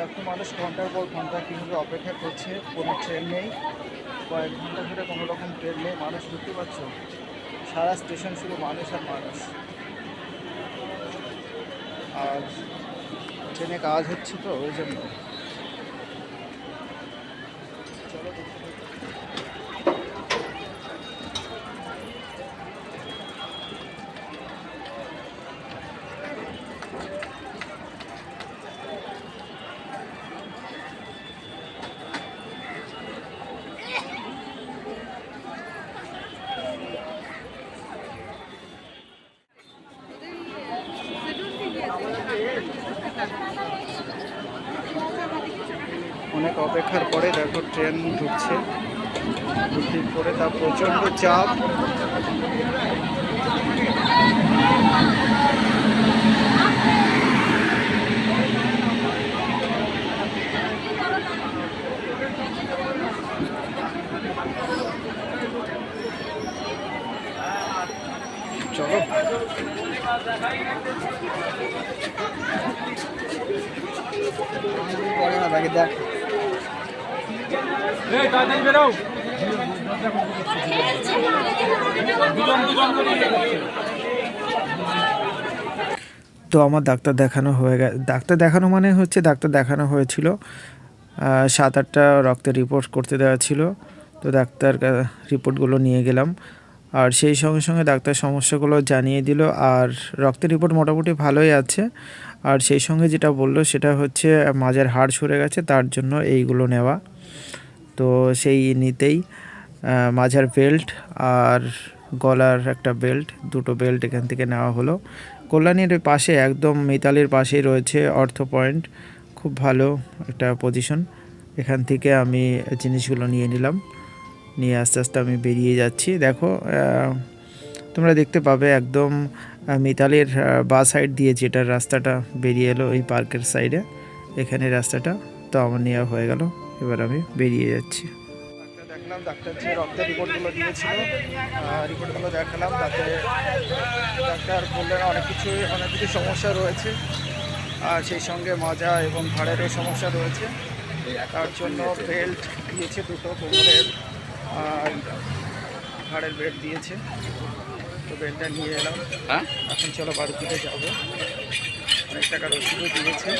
দেখো, মানুষ ঘণ্টার পর ঘণ্টা কীভাবে অপেক্ষা করছে, কোনো ট্রেন নেই, কয়েক ঘণ্টা ধরে কোনো রকম ট্রেন নেই, মানুষ বুঝতে পারছ? সারা স্টেশন শুধু মানুষ আর মানুষ। আর ট্রেনে কাজ হচ্ছে তো, ওই জন্য। চলো দেখতে থাকি। অপেক্ষার পরে দেখো ট্রেন ঢুকছে। ঢুকটির পরে তার প্রচণ্ড চাপ। চলো। পরে দেখ এই তাড়াতাড়ি বেরো দুজন দুজন করে তো আমার ডাক্তার দেখানো হয়ে গেছে। ডাক্তার দেখানো মানে হচ্ছে ডাক্তার দেখানো হয়েছিল। সাত আটটা রক্তের রিপোর্ট করতে দেওয়া ছিল। তো ডাক্তার রিপোর্টগুলো নিয়ে গেলাম। আর সেই সঙ্গে সঙ্গে ডাক্তার সমস্যাগুলো জানিয়ে দিল। আর রক্তের রিপোর্ট মোটামুটি ভালোই আছে। আর সেই সঙ্গে যেটা বলল সেটা হচ্ছে, মাঝের হাড় সরে গেছে, তার জন্য এইগুলো নেওয়া। তো সেই নিতেই মাঝার বেল্ট আর গলার একটা বেল্ট, দুটো বেল্ট এখান থেকে নেওয়া হলো। কল্যাণীর পাশে, একদম মিতালির পাশেই রয়েছে অর্থ পয়েন্ট। খুব ভালো একটা পজিশন। এখান থেকে আমি জিনিসগুলো নিয়ে নিলাম। নিয়ে আস্তে আস্তে আমি বেরিয়ে যাচ্ছি। দেখো তোমরা দেখতে পাবে একদম মিতালির বা সাইড দিয়ে যেটা রাস্তাটা বেরিয়ে এলো এই পার্কের সাইডে। এখানে রাস্তাটা তো আমার নেওয়া হয়ে গেল। এবার আমি বেরিয়ে যাচ্ছি। ডাক্তার দেখলাম ডাক্তার যে রক্তের রিপোর্টগুলো দিয়েছিল রিপোর্টগুলো দেখালাম তাতে ডাক্তার বললেন অনেক কিছুই অনেক কিছু সমস্যা রয়েছে। আর সেই সঙ্গে মাজা এবং ঘাড়েরও সমস্যা রয়েছে। তার জন্য বেল্ট দিয়েছে দুটো কোমরের আর ঘাড়ের বেল্ট দিয়েছে। তো বেল্টটা নিয়ে এলাম। হ্যাঁ? এখন চলো বাড়ির দিকে যাব। অনেক টাকার ওষুধও দিয়েছে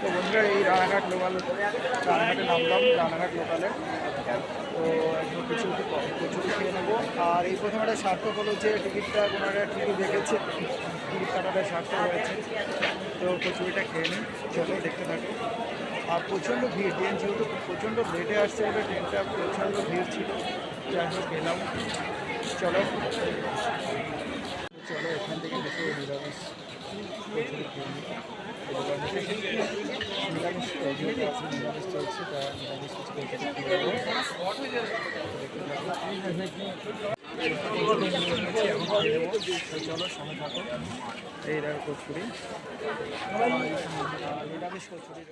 তো বন্ধুরা এই রানাঘাট লোকাল রানাঘাটে নামলাম রানাঘাট লোকালে তো একদম কিছু একটু ক- কচুরি খেয়ে নেব। আর এই প্রথমে একটা সার্থক হলো যে টিকিটটা কোনো একটা টিকিট দেখেছে। টিকিট কাটাটা সার্থক হয়েছে। তো কচুরিটা খেয়ে নিই চলো দেখতে থাকো। আর প্রচণ্ড ভিড় ট্রেন যেহেতু প্রচণ্ড লেটে আসছে বলে ট্রেনটা প্রচণ্ড ভিড় ছিল। যাই হোক, গেলাম। চলো। চলো এখান থেকে দেখো নিরামিষ। চলো সঙ্গে থাকো এই দেখো কচুরি আর নিরামিষ কচুরি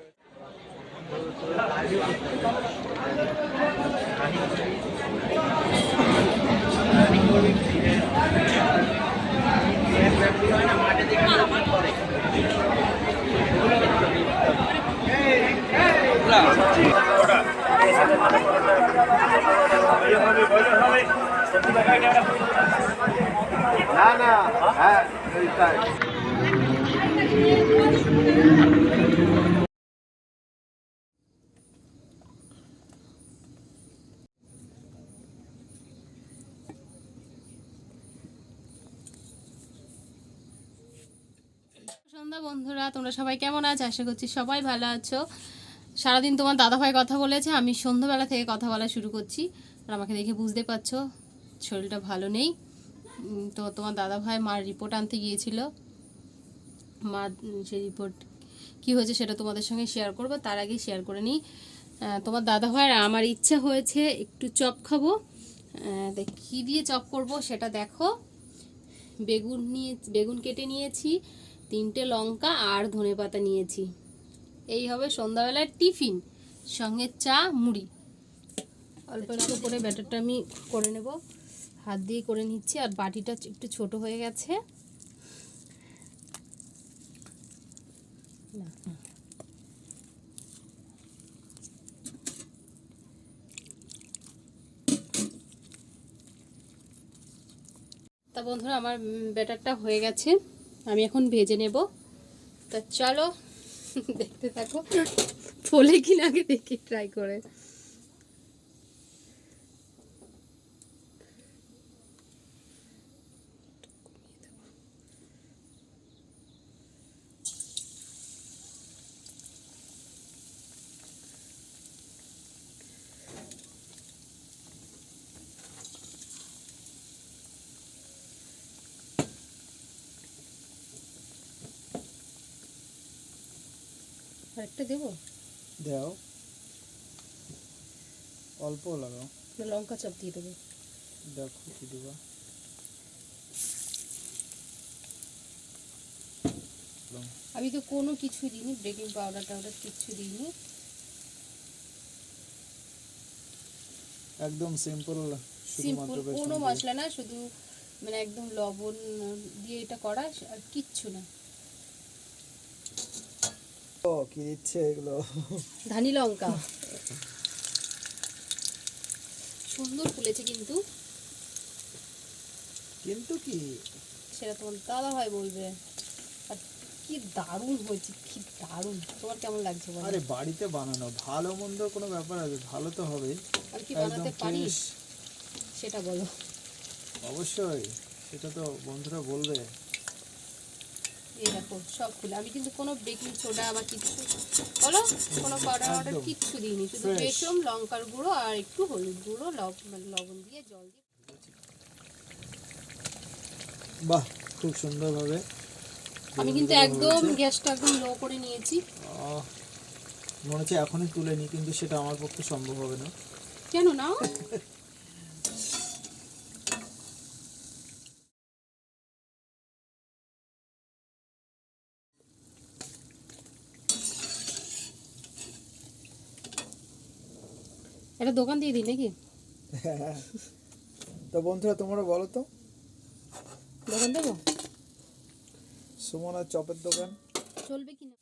সন্ধ্যা বন্ধুরা, তোমরা সবাই কেমন আছো? আশা করছি সবাই ভালো আছো। সারাদিন তোমার দাদাভাই কথা বলেছে, আমি সন্ধ্যাবেলা থেকে কথা বলা শুরু করছি। আর আমাকে দেখে বুঝতে পারছ শরীরটা ভালো নেই। তো তোমার দাদাভাই মার রিপোর্ট আনতে গিয়েছিল। মা, সেই রিপোর্ট কি হয়েছে সেটা তোমাদের সঙ্গে শেয়ার করব, তার আগে শেয়ার করে নিই। তোমার দাদাভাইয়ের আমার ইচ্ছা হয়েছে একটু চপ খাব। কী দিয়ে চপ করব সেটা দেখো। বেগুন নিয়ে, বেগুন কেটে নিয়েছি, তিনটে লঙ্কা আর ধনেপাতা নিয়েছি। এই হবে সন্ধ্যাবেলার টিফিন, সঙ্গে চা, মুড়ি। অল্প অল্প করে ব্যাটারটা আমি করে নেব। হাত দিয়ে করে নিচ্ছি, আর বাটিটা একটু ছোট হয়ে গেছে। তা বন্ধুরা, আমার ব্যাটারটা হয়ে গেছে। আমি এখন ভেজে নেব। তা চলো, দেখতে থাকো। ফলে কিনা আগে দেখি ট্রাই করে। আরেকটা দেবো? দাও। অল্প লাগাও। লঙ্কা চপ দিয়ে দেবো। দেখো কি দিবা। আমি তো কোনো কিছু দিইনি বেকিং পাউডার টাউডার কিচ্ছু দিইনি। একদম সিম্পল সিম্পল কোনো মশলা না শুধু মানে একদম লবণ দিয়ে এটা করা আর কিচ্ছু না। ও কি দিচ্ছে এগুলো। ধানি লঙ্কা। সুন্দর ফুলেছে কিন্তু। কিন্তু কি? সেটা তোমার দাদা ভাই বলবে। আর কি দারুণ হয়েছে কি দারুণ। তোমার কেমন লাগছে বলো? আরে বাড়িতে বানানো। ভালো মন্দ কোনো ব্যাপার আছে ভালো তো হবে আর কি বানাতে পারি? ফ্রেশ সেটা বলো। অবশ্যই সেটা তো বন্ধুরা বলবে। এই দেখো সব ফুলে আমি কিন্তু কোনো বেকিং সোডা বা কিছু বলো? কোনো পাউডার কিচ্ছু দিইনি শুধু লঙ্কার গুঁড়ো আর একটু হলুদ গুঁড়ো লবণ দিয়ে জল দিয়ে বাহ খুব সুন্দরভাবে আমি কিন্তু একদম গ্যাসটা একদম লো করে নিয়েছি। মনে হচ্ছে এখনই তুলে নি কিন্তু সেটা আমার পক্ষে সম্ভব হবে না। কেন না একটা দোকান দিয়ে দিই নাকি? তো বন্ধুরা তোমরা বলো তো। দোকান দেবো? সুমনার চপের দোকান। চলবে কি না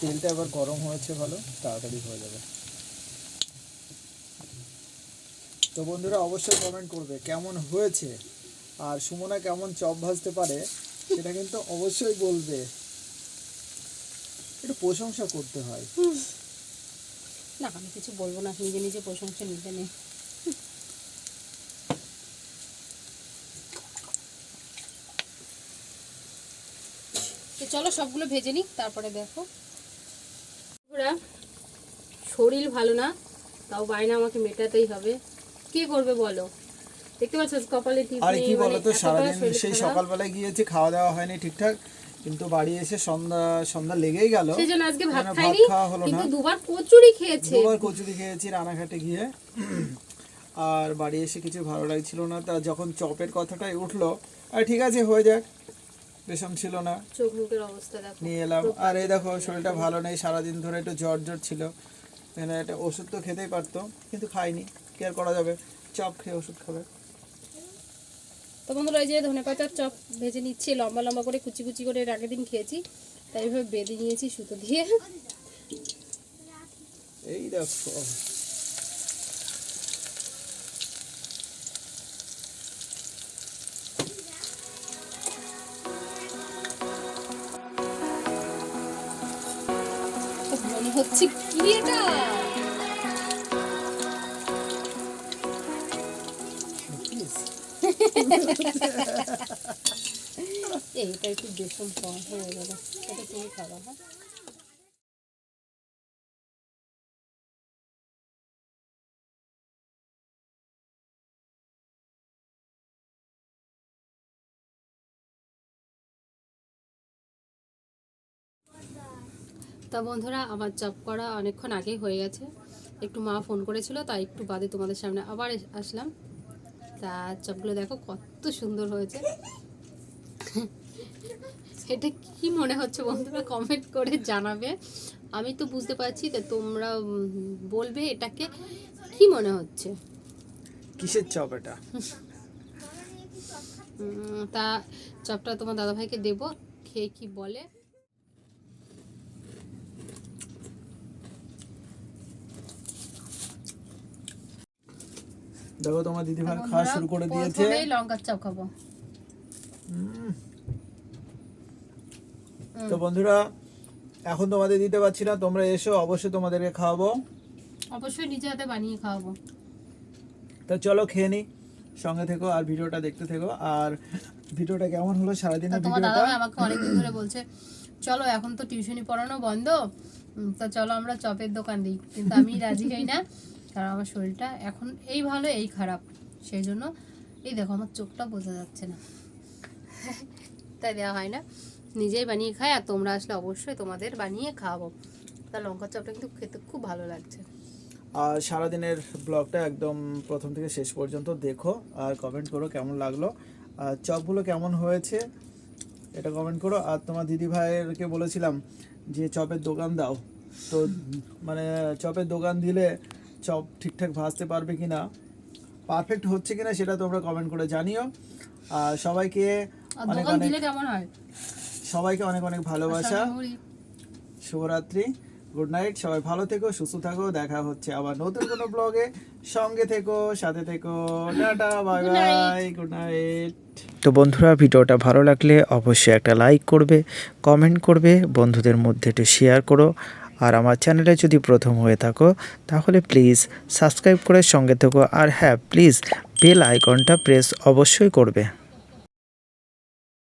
তেলটা এবার গরম হয়েছে ভালো তাড়াতাড়ি হয়ে যাবে। তো বন্ধুরা অবশ্যই কমেন্ট করবে কেমন হয়েছে আর সুমনা কেমন চপ ভাজতে পারে সেটা কিন্তু অবশ্যই বলবে। একটু প্রশংসা করতে হয়। না আমি কিছু বলব না নিজে নিজে প্রশংসা নিতে নেই তো চলো সবগুলো ভেজে নিই তারপরে দেখো। ওরা শরীর ভালো না তাও বায়না আমাকে মেটাতেই হবে। কে করবে বলো? দেখতে পাচ্ছ কপালে টিপ আর কি মানে বলতো এতটা সারাদিন সেই। সকালবেলায় গিয়েছি খাওয়া দাওয়া হয়নি ঠিকঠাক। কিন্তু বাড়ি এসে সন্ধ্যা সন্ধ্যা লেগেই গেল। সেই জন্য আজকে ভাত মানে খাইনি খাওয়া হলো কিন্তু দুবার কচুরি খেয়েছে। দুবার কচুরি খেয়েছি রানাঘাটে গিয়ে। আর বাড়ি এসে কিছু ভালো লাগছিল না। তা যখন চপের কথাটাই উঠল আর ঠিক আছে হয়ে যাক। রেশম ছিল না। চোখ মুখের অবস্থা দেখো। নিয়ে এলাম। আর এই দেখো শরীরটা ভালো নেই সারাদিন ধরে একটু জ্বর জ্বর ছিল। এখানে একটা ওষুধ তো খেতেই পারতো কিন্তু খাইনি। কি আর করা যাবে? চপ খেয়ে ওষুধ খাবে। তো বন্ধুরা এই যে ধনে পাতার চপ ভেজে নিচ্ছি লম্বা লম্বা করে কুচি কুচি করে এর আগের দিন খেয়েছি তাই এইভাবে বেঁধে নিয়েছি সুতো দিয়ে। এই দেখো। হচ্ছে কি এটা? এই, এটা একটু বেসন হয়ে গেল। এটা তুমি হ্যাঁ? তা বন্ধুরা আমার চপ করা অনেকক্ষণ আগেই হয়ে গেছে। একটু মা ফোন করেছিল তাই একটু বাদে তোমাদের সামনে আবার আসলাম। তা চপগুলো দেখো কত সুন্দর হয়েছে। এটা কি মনে হচ্ছে বন্ধুরা? কমেন্ট করে জানাবে। আমি তো বুঝতে পারছি তো তোমরা বলবে এটাকে। কি মনে হচ্ছে? কিসের চপ এটা? তা চপটা তোমার দাদাভাইকে দেবো খেয়ে কি বলে। দেখো তোমার দিদিভাই তা খাওয়া শুরু করে দিয়েছে। প্রথমেই লঙ্কার চপ খাব। তো বন্ধুরা এখন তোমাদের দিতে পারছি না তোমরা এসো অবশ্যই তোমাদেরকে খাওয়াবো। অবশ্যই নিজে হাতে বানিয়ে খাওয়াবো। তো চলো খেয়ে নি সঙ্গে থেকো আর ভিডিওটা দেখতে থেকো। আর ভিডিওটা কেমন হলো সারাদিনের তোমার ভিডিওটা? আমাকে অনেকদিন ধরে বলছে চলো এখন তো টিউশনি পড়ানো বন্ধ তা চলো আমরা চপের দোকান দিই। কিন্তু আমি রাজি হই না। কারণ আমার শরীরটা এখন এই ভালো, এই খারাপ। সেই জন্য এই দেখো আমার চোখটা বোঝা যাচ্ছে না। তাই দেওয়া হয় না। নিজেই বানিয়ে খাই আর তোমরা আসলে অবশ্যই তোমাদের বানিয়ে খাওয়াবো। তা লঙ্কা চপটা কিন্তু খেতে খুব ভালো লাগছে। আর সারাদিনের ব্লগটা একদম প্রথম থেকে শেষ পর্যন্ত দেখো আর কমেন্ট করো কেমন লাগল। আর চপগুলো কেমন হয়েছে এটা কমেন্ট করো। আর তোমার দিদি ভাইয়েরকে বলেছিলাম যে, চপের দোকান দাও। তো মানে চপের দোকান দিলে চপ ঠিকঠাক ভাজতে পারবে কি না পারফেক্ট হচ্ছে কিনা সেটা তোমরা কমেন্ট করে জানিও। আর সবাইকে অনেক অনেক দিলে কেমন হয়? সবাইকে অনেক অনেক ভালোবাসা। শুভরাত্রি গুড নাইট সবাই ভালো থেকো সুস্থ থাকো দেখা হচ্ছে আবার নতুন কোনো ব্লগে সঙ্গে থেকো সাথে থেকো tata bye bye good night তো বন্ধুরা ভিডিওটা ভালো লাগলে অবশ্যই একটা লাইক করবে কমেন্ট করবে বন্ধুদের মধ্যে একটু শেয়ার করো। আর আমার চ্যানেলে যদি প্রথম হয়ে থাকো, তাহলে প্লিজ সাবস্ক্রাইব করে সঙ্গে থেকো। আর হ্যাঁ প্লিজ বেল আইকনটা প্রেস অবশ্যই করবে।